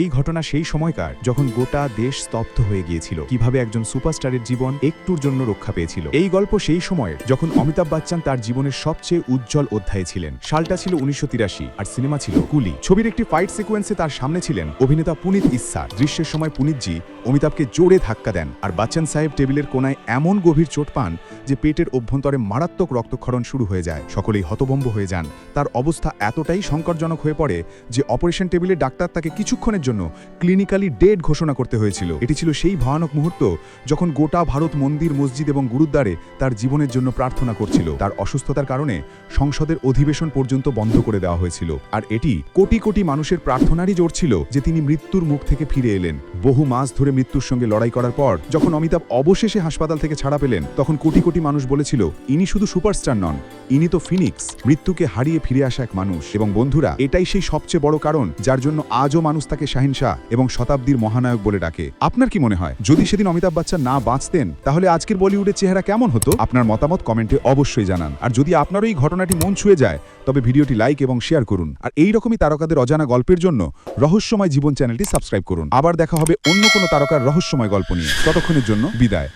এই ঘটনা সেই সময়কার যখন গোটা দেশ স্তব্ধ হয়ে গিয়েছিল, কীভাবে একজন সুপারস্টারের জীবন একটুর জন্য রক্ষা পেয়েছিল। এই গল্প সেই সময়ের যখন অমিতাভ বচ্চন তার জীবনের সবচেয়ে উজ্জ্বল অধ্যায়ে ছিলেন। সালটা ছিল উনিশশো তিরাশি আর সিনেমা ছিল কুলি। ছবির একটি ফাইট সিকোয়েন্সে তার সামনে ছিলেন অভিনেতা পুনিত ইসার। দৃশ্যের সময় পুনিতজি অমিতাভকে জোরে ধাক্কা দেন আর বচ্চন সাহেব টেবিলের কোনায় এমন গভীর চোট পান যে পেটের অভ্যন্তরে মারাত্মক রক্তক্ষরণ শুরু হয়ে যায়। সকলেই হতভম্ব হয়ে যান। তার অবস্থা এতটাই সংকটজনক হয়ে পড়ে যে অপারেশন টেবিলে ডাক্তার তাকে কিছুক্ষণের জন্য ক্লিনিক্যালি ডেড ঘোষণা করতে হয়েছিল। এটি ছিল সেই ভয়ানক মুহূর্ত যখন গোটা ভারত মন্দির, মসজিদ এবং গুরুদ্বারে তার জীবনের জন্য প্রার্থনা করছিল। তার অসুস্থতার কারণে সংসদের অধিবেশন পর্যন্ত বন্ধ করে দেওয়া হয়েছিল। আর এটি কোটি কোটি মানুষের প্রার্থনারই জোর ছিল যে তিনি মৃত্যুর মুখ থেকে ফিরে এলেন। বহু মাস ধরে মৃত্যুর সঙ্গে লড়াই করার পর যখন অমিতাভ অবশেষে হাসপাতাল থেকে ছাড়া পেলেন, তখন কোটি কোটি মানুষ বলেছিল, ইনি শুধু সুপারস্টার নন, ইনি তো ফিনিক্স, মৃত্যুকে হারিয়ে ফিরে আসা এক মানুষ। এবং বন্ধুরা, এটাই সেই সবচেয়ে বড় কারণ যার জন্য আজও মানুষ তাকে শাহিনশাহ এবং শতাব্দীর মহানায়ক বলে ডাকে। আপনার কি মনে হয়? যদি সেদিন অমিতাভ বচ্চন না বাঁচতেন, তাহলে আজকের বলিউডের চেহারা কেমন হতো? আপনার মতামত কমেন্টে অবশ্যই জানান। আর যদি আপনারও এই ঘটনাটি মন ছুঁয়ে যায়, তবে ভিডিওটি লাইক এবং শেয়ার করুন। আর এই রকমই তারকাদের অজানা গল্পের জন্য রহস্যময় জীবন চ্যানেলটি সাবস্ক্রাইব করুন। আবার দেখা হবে অন্য কোনো তারকার রহস্যময় গল্প নিয়ে। ততক্ষণের জন্য বিদায়।